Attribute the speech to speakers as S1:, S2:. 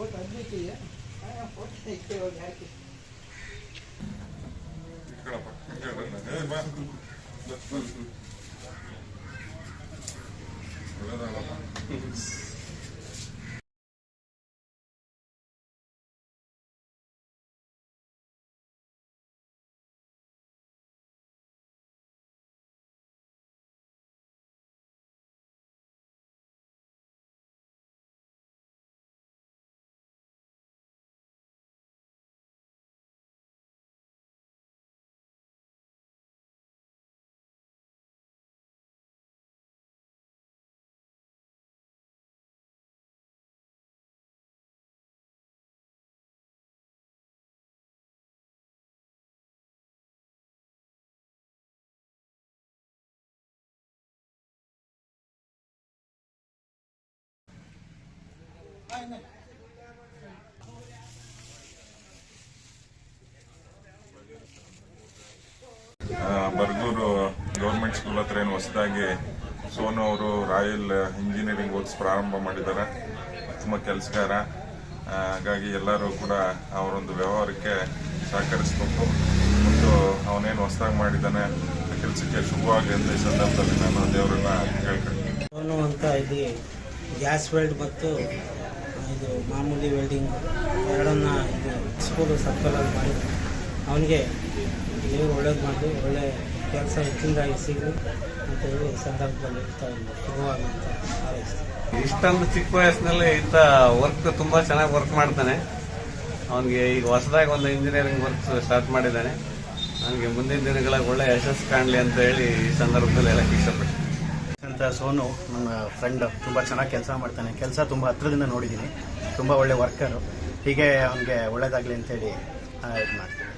S1: É? foto ali aqui, é? Ah,
S2: a foto tem que olhar aqui. Fica lá pra? Vai. Olha lá, lá. Bargur government school ಹತ್ರ ಏನು ಹೊಸದಾಗಿ ಸೋನು ಅವರು royal engineering ಓದ್ಸ್ ಪ್ರಾರಂಭ ಮಾಡಿದ್ದಾರೆ. ಉತ್ತಮ ಕೆಲಸಗಾರ. ಹಾಗಾಗಿ ಎಲ್ಲರೂ ಕೂಡ ಅವರೊಂದು ವ್ಯವಹಾರಕ್ಕೆ ಸಹಕರಿಸಬೇಕು. ಮತ್ತು ಅವನೇನು ಹೊಸದಾಗಿ ಮಾಡಿದ್ದಾನೆ ಕೆಲಸಕ್ಕೆ ಶುಭವಾಗಲಿ ಅಂತ ಈ ಸಂದರ್ಭದಲ್ಲಿ ನಾನು ದೇವರನ್ನ ಕೇಳ್ಕೊಂಡು
S3: ಸೋನು ಅಂತ ಇಲ್ಲಿ ಗ್ಯಾಸ್ ವೆಲ್ಡ್ ಮತ್ತು ಮಾಮೂಲಿ ವೆಲ್ಡಿಂಗ್ ಎರಡನ್ನ ಇದು ಸ್ಕೂಲು ಸರ್ಕಲಲ್ಲಿ ಮಾಡಿ ಅವನಿಗೆ ದೇವರು ಒಳ್ಳೇದು ಮಾಡಿ ಒಳ್ಳೆ ಕೆಲಸ ಹೆಚ್ಚಿನದಾಗಿ ಸಿಗಲಿ ಅಂತ ಹೇಳಿ ಸಂದರ್ಭದಲ್ಲಿ ಇರ್ತಾ ಶುಭವಾಗಿ ಅಂತ
S4: ಇಷ್ಟೊಂದು ಚಿಕ್ಕ ವಯಸ್ಸಿನಲ್ಲಿ ಇಂಥ ವರ್ಕ್ ತುಂಬ ಚೆನ್ನಾಗಿ ವರ್ಕ್ ಮಾಡ್ತಾನೆ. ಅವನಿಗೆ ಈಗ ಹೊಸದಾಗಿ ಒಂದು ಇಂಜಿನಿಯರಿಂಗ್ ವರ್ಕ್ ಸ್ಟಾರ್ಟ್ ಮಾಡಿದ್ದಾನೆ. ಅವನಿಗೆ ಮುಂದಿನ ದಿನಗಳಲ್ಲಿ ಒಳ್ಳೆ ಯಶಸ್ಸು ಕಾಣಲಿ ಅಂತ ಹೇಳಿ ಈ ಸಂದರ್ಭದಲ್ಲಿ ಹೇಳಕ್ಕೆ ಇಷ್ಟಪಡ್ತೀನಿ
S5: ಅಂತ ಸೋನು, ನನ್ನ ಫ್ರೆಂಡ್ ತುಂಬ ಚೆನ್ನಾಗಿ ಕೆಲಸ ಮಾಡ್ತಾನೆ. ಕೆಲಸ ತುಂಬ ಹತ್ರದಿಂದ ನೋಡಿದ್ದೀನಿ ತುಂಬ ಒಳ್ಳೆ ವರ್ಕರು ಹೀಗೆ ಅವನಿಗೆ ಒಳ್ಳೇದಾಗಲಿ ಅಂತೇಳಿ ಇದು ಮಾಡ್ತೀನಿ.